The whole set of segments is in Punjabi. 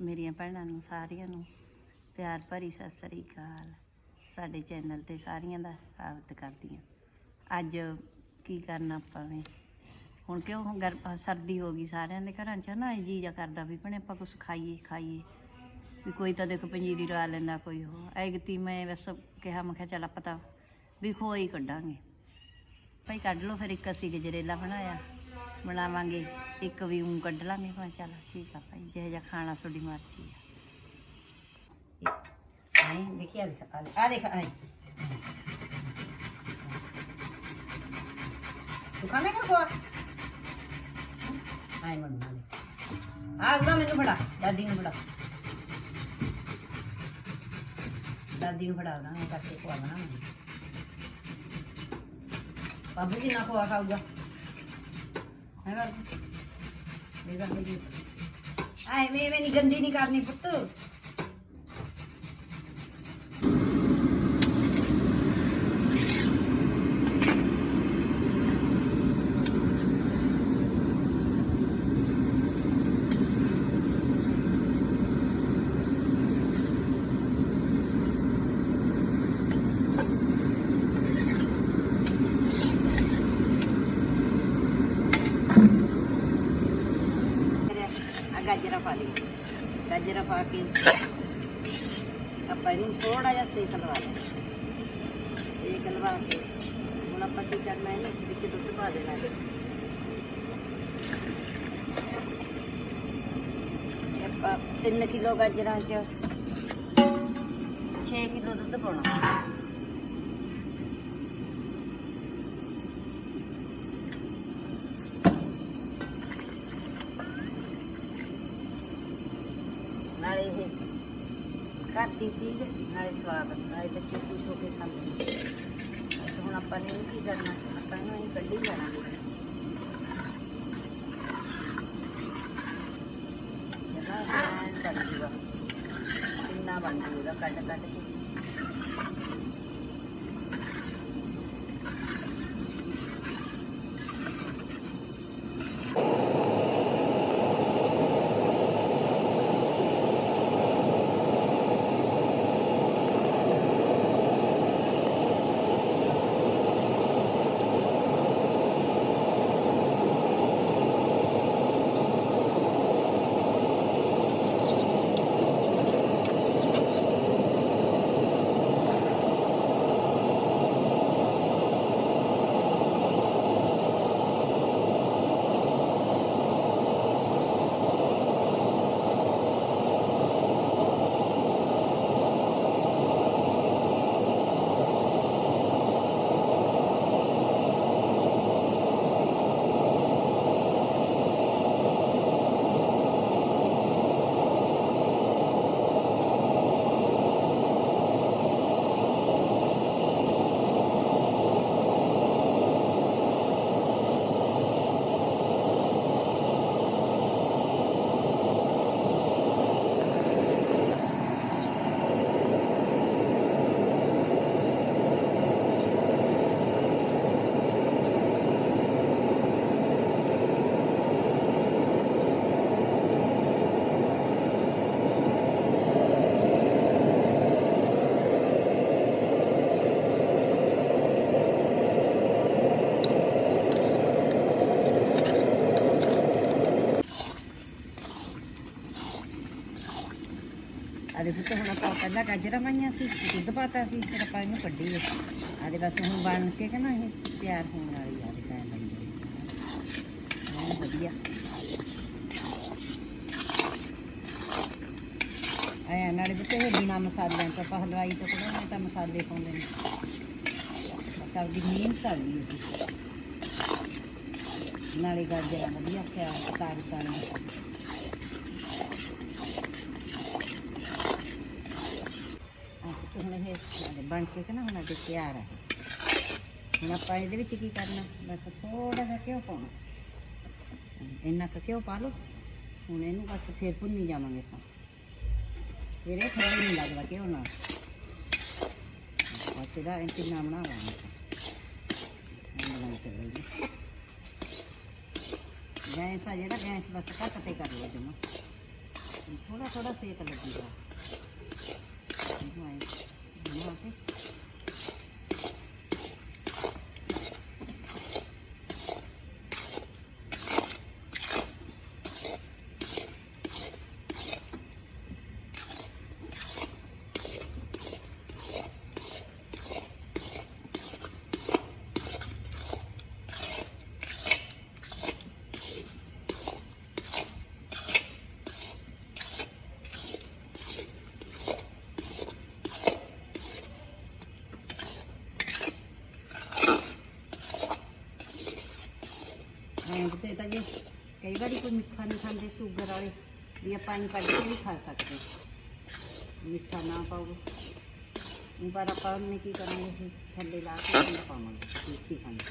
ਮੇਰੀਆਂ ਭੈਣਾਂ ਨੂੰ, ਸਾਰਿਆਂ ਨੂੰ ਪਿਆਰ ਭਰੀ ਸਤਿ ਸ੍ਰੀ ਅਕਾਲ। ਸਾਡੇ ਚੈਨਲ ਤੇ ਸਾਰੀਆਂ ਦਾ ਸਵਾਗਤ ਕਰਦੀ ਹਾਂ। ਅੱਜ ਕੀ ਕਰਨਾ ਆਪਾਂ ਨੇ? ਹੁਣ ਕਿਉਂ ਗਰ ਸਰਦੀ ਹੋ ਗਈ ਸਾਰਿਆਂ ਦੇ ਘਰਾਂ 'ਚ ਨਾ ਜੀ ਜਾ ਕਰਦਾ ਵੀ ਭਣੇ ਆਪਾਂ ਕੁਝ ਖਾਈਏ ਖਾਈਏ। ਵੀ ਕੋਈ ਤਾਂ ਦੇਖੋ ਪੰਜੀਰੀ ਲਾ ਲੈਂਦਾ, ਕੋਈ ਉਹ। ਐਗਤੀ ਮੈਂ ਬਸ ਕਿਹਾ, ਮੈਂ ਕਿਹਾ ਚੱਲ ਆਪਾਂ ਤਾਂ ਵੀ ਖੋਈ ਕੱਢਾਂਗੇ। ਭਾਈ ਕੱਢ ਲਓ ਫਿਰ ਇੱਕ ਅਸੀਂ ਗਜਰੇਲਾ ਬਣਾਇਆ। ਬਣਾਵਾਂਗੇ। ਇੱਕ ਵੀ ਉਂ ਕੱਢ ਲਾਂਗੇ ਮੈਂ ਚੱਲ ਠੀਕ ਆ ਭਾਈ, ਜਿਹੋ ਜਿਹਾ ਖਾਣਾ ਤੁਹਾਡੀ ਮਰਜ਼ੀ ਆ। ਆਈ ਦੇਖਿਆ ਦੇਖ ਆ ਦੇਖ ਆਈ ਤੂੰ ਖਾਣੇ ਕਰ ਕੋ ਆਈ ਮਨ ਆ ਉਹਦਾ ਮੈਨੂੰ ਫੜਾ, ਦਾਦੀ ਨੂੰ ਫੜਾ। ਦਾਦੀ ਨੂੰ ਫੜਾ ਦਾਂ ਮੈਂ ਕਰਕੇ ਖਵਾ ਬਣਾਵਾਂਗੀ। ਬਾਬੂ ਜੀ ਨਾ ਖਵਾ ਖਾਊਗਾ? ਮੈਂ ਮੈਂ ਨਹੀਂ ਗੰਦੀ ਨਹੀਂ ਕਰਨੀ ਪੁੱਤ ਆ ਗਾਜਰਾਂ ਪਾ ਲਈ। ਗਾਜਰਾਂ ਪਾ ਕੇ ਆਪਾਂ ਇਹਨੂੰ ਥੋੜਾ ਜਿਹਾ ਸੇਕ ਲਵਾ ਲੈਣਾ ਸੇਕ ਲਵਾ ਕੇ ਹੁਣ ਆਪਾਂ ਕੀ ਕਰਨਾ ਹੈ ਵਿੱਚ ਦੁੱਧ ਪਾ ਦੇਣਾ ਹੈ ਆਪਾਂ 3 ਕਿਲੋ ਗਾਜਰਾਂ ਚ 6 ਕਿਲੋ ਦੁੱਧ ਪਾਉਣਾ। ਘਰ ਦੀ ਚੀਜ਼ ਨਾਲੇ ਸਵਾਦ ਨਾਲੇ ਬੱਚੇ ਖੁਸ਼ ਹੋ ਕੇ ਖਾਂਦੇ ਅੱਛਾ, ਹੁਣ ਆਪਾਂ ਨੇ ਕੀ ਕਰਨਾ? ਆਪਾਂ ਇਹਨੂੰ ਇਹ ਕੱਢੀ ਲੈਣਾ ਜਨਾ ਬਣ ਜੂਗਾ। ਕਿੰਨਾ ਬਣ ਜੂਗਾ ਕੱਢ ਕੱਢ ਕੇ। ਆ ਦੇਖੋ ਹੁਣ ਆਪਾਂ ਪਹਿਲਾਂ ਗਾਜਰਾਂ ਪਾਈਆਂ ਸੀ ਦੁੱਧ ਪਾਤਾ ਸੀ, ਫਿਰ ਆਪਾਂ ਇਹਨੂੰ ਕੱਢੀ ਆ ਬਸ ਹੁਣ ਬਣ ਕੇ ਕਿ ਨਾ ਇਹ ਤਿਆਰ ਹੋਣ ਵਾਲੀ ਆ ਦੇ ਟਾਈਮ ਬਣ ਵਧੀਆ। ਆਇਆ ਨਾਲੇ ਬਤੇ ਇਹ ਬਿਨਾ ਮਸਾਲਿਆਂ ਤੋਂ ਆਪਾਂ ਹਲਵਾਈ ਤੋਂ ਥੋੜਾ ਤਾਂ ਮਸਾਲੇ ਪਾਉਂਦੇ ਨੇ। ਸਬਜ਼ੀ ਮਿਹਨਤ ਸਾਲੀ ਹੈ ਨਾਲੇ ਗਾਜਰਾਂ ਵਧੀਆ ਖਿਆ ਤਾਰੀ ਤਾਰੀ ਆਹ ਤੇ ਹੁਣ ਇਹ ਨਾਲੇ ਬਣ ਕੇ ਕਿ ਨਾ ਹੁਣ ਅੱਗੇ ਤਿਆਰ ਹੈ ਹੁਣ ਆਪਾਂ ਇਹਦੇ ਵਿੱਚ ਕੀ ਕਰਨਾ? ਬਸ ਥੋੜਾ ਜਿਹਾ ਘਿਓ ਪਾਉਣਾ। ਇੰਨਾ ਕੁ ਘਿਓ ਪਾ ਲਓ। ਹੁਣ ਇਹਨੂੰ ਬਸ ਫੇਰ ਭੁੰਨੀ ਜਾਵਾਂਗੇ ਆਪਾਂ। ਫਿਰ ਥੋੜਾ ਨਹੀਂ ਲੱਗਦਾ ਘਿਓ ਨਾਲ। ਬਸ ਇਹਦਾ ਇੰਤਜ਼ਾਮ ਬਣਾ ਲਾਂਗੇ ਆਪਾਂ। ਬਣਾ ਚੱਲੇਗੀ ਗੈਸ ਆ ਜਿਹੜਾ, ਗੈਸ ਬਸ ਘੱਟ ਤੇ ਕਰ ਲਓ ਜਮਾ। ਥੋੜਾ ਥੋੜਾ ਸੇਕ ਲੱਗੇਗਾ। ਇਹਨੂੰ ਤੇ ਤਾਂ ਜੇ ਕਈ ਵਾਰੀ ਕੋਈ ਮਿੱਠਾ ਨਹੀਂ ਖਾਂਦੇ, ਸ਼ੂਗਰ ਵਾਲੇ, ਵੀ ਆਪਾਂ ਇਹਨੂੰ ਕੱਢ ਕੇ ਵੀ ਖਾ ਸਕਦੇ। ਮਿੱਠਾ ਨਾ ਪਾਓ। ਪਰ ਆਪਾਂ ਉਹਨੇ ਕੀ ਕਰਾਂਗੇ ਥੱਲੇ ਲਾ ਕੇ ਖੰਡ ਪਾਵਾਂਗੇ, ਦੇਸੀ ਖੰਡ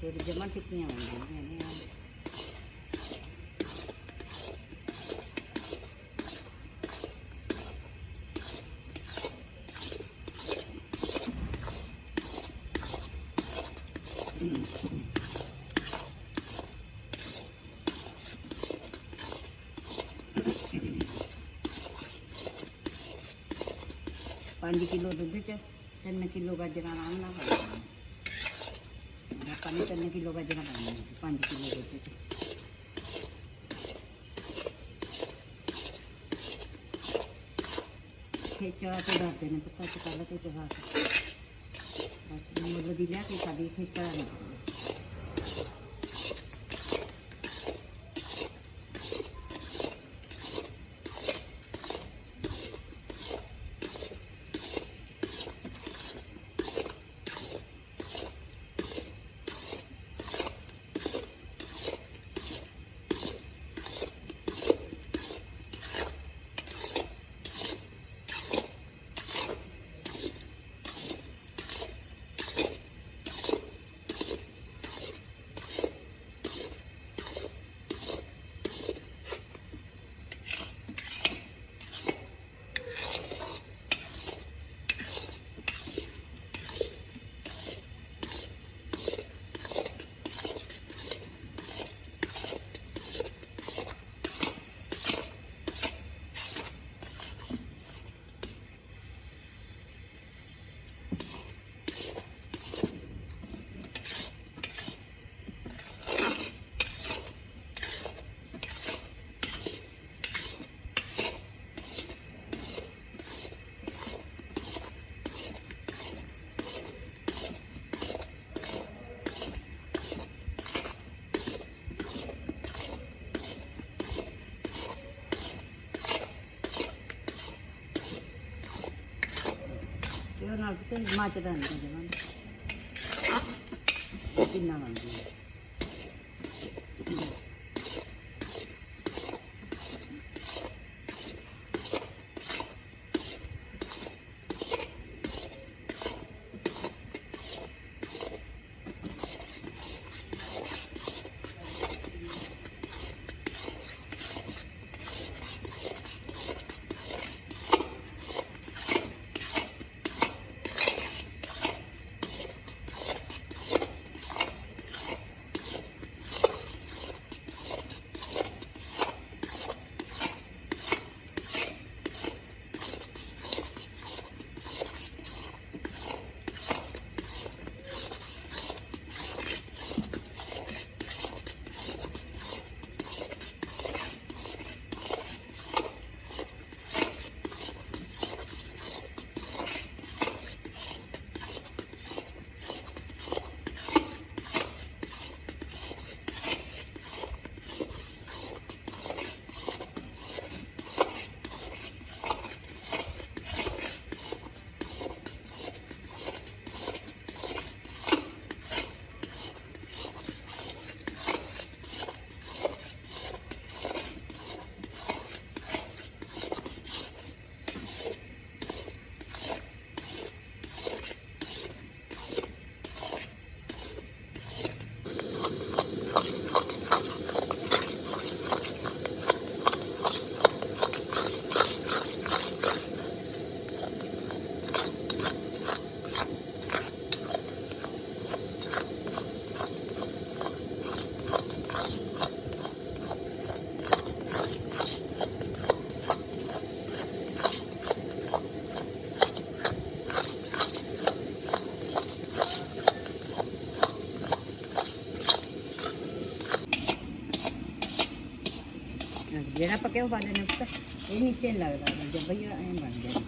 ਫਿਰ ਜਮਾ ਟਿੱਕੀਆਂ ਬਣ ਜਾਣਗੀਆਂ ਨੇ ਆ ਪੰਜ ਕਿਲੋ ਦੁੱਧ ਚ 3 ਕਿਲੋ ਗਾਜਰਾਂ ਆਰਾਮ ਨਾਲ ਪਾ ਦੇਣੀਆਂ ਆਪਾਂ ਨੇ 3 ਕਿਲੋ ਗਾਜਰਾਂ ਪਾਉਣੀਆਂ 5 ਕਿਲੋ ਦੁੱਧ ਚ ਤੇ ਚਾਹ ਤੇ ਦਾਦੇ ਨੇ ਪਤਾ ਚ ਕੱਲ ਤੇ ਚਾਹ ਬਸ ਮੁੱਲ ਦੀ ਲਿਆ ਕੇ ਸਾਡੀ ਖੇਚਾ ਨਹੀਂ ਤੇ ਉਹ ਨਾਲ ਤੇ ਮੱਚਦਾ ਨਹੀਂ ਜਮਾਂ ਕਿੰਨਾ ਬਣਦੀ ਹੈ ਜਿਹੜਾ ਆਪਾਂ ਕਿਉਂ ਪਾ ਲੈਣਾ ਪੁੱਤ ਇਹ ਨੀਚੇ ਨੀ ਲੱਗਦਾ ਜਦ ਭਈਆ ਐਂ ਬਣ ਗਿਆ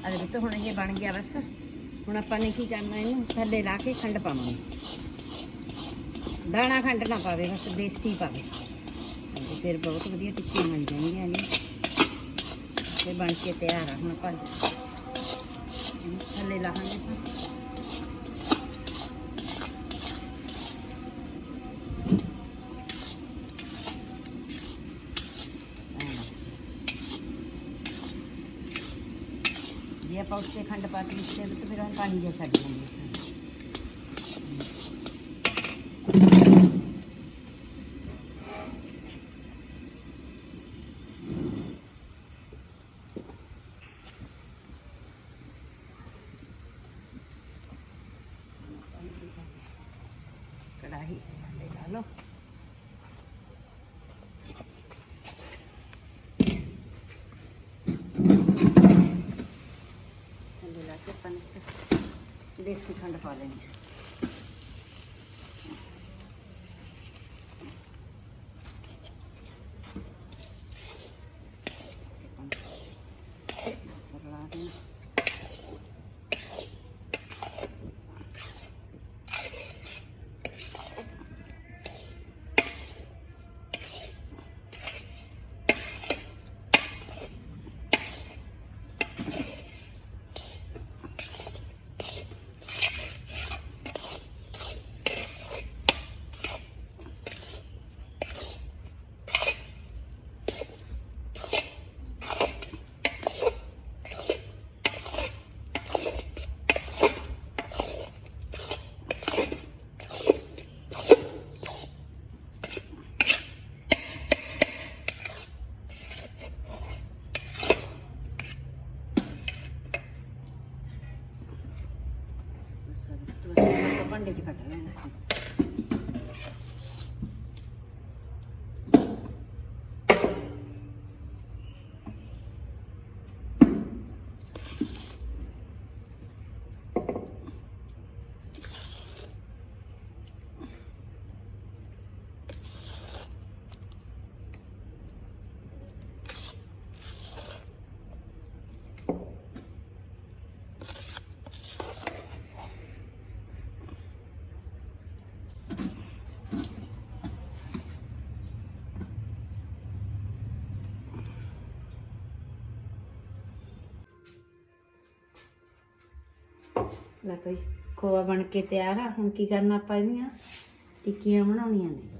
ਆ ਲੈ ਅਰੇ ਹੁਣ ਇਹ ਬਣ ਗਿਆ ਬਸ। ਹੁਣ ਆਪਾਂ ਨੇ ਕੀ ਕਰਨਾ ਇਹਨੂੰ? ਥੱਲੇ ਲਾ ਕੇ ਖੰਡ ਪਾਵਾਂਗੇ। ਦਾਣਾ ਖੰਡ ਨਾ ਪਾਵੇ, ਬਸ ਦੇਸੀ ਪਾਵੇ। ਫਿਰ ਬਹੁਤ ਵਧੀਆ ਟਿੱਕੀਆਂ ਬਣ ਜਾਣਗੀਆਂ ਨੇ ਤੇ ਬਣ ਕੇ ਤਿਆਰ ਆ ਹੁਣ ਆਪਾਂ। ਥੱਲੇ ਲਾਹਾਂਗੇ ਆਪਾਂ ਉੱਤੇ ਖੰਡ ਪਾ ਕੇ ਉੱਤੇ ਤੇ ਫਿਰ ਉਹ ਪਾਣੀ ਜਿਹਾ ਛੱਡ ਦਿੰਦੇ ਕੜਾਹੀ ਥੱਲੇ ਲਾ ਲਓ ਥੱਲੇ ਲਾ ਕੇ ਆਪਾਂ ਨੇ ਫਿਰ ਖੰਡ ਪਾ ਲੈਣੀ ਹੈ। ਸਰਲਾ ਦੇਣਾ ਬਸ ਤੂੰ ਆਪਾਂ ਭਾਂਡੇ 'ਚ ਕੱਢ ਲੈਣਾ ਲੈ ਭਾਈ ਖੋਆ ਬਣ ਕੇ ਤਿਆਰ ਆ, ਹੁਣ ਕੀ ਕਰਨਾ ਆਪਾਂ ਇਹਦੀਆਂ? ਟਿੱਕੀਆਂ ਬਣਾਉਣੀਆਂ ਨੇ।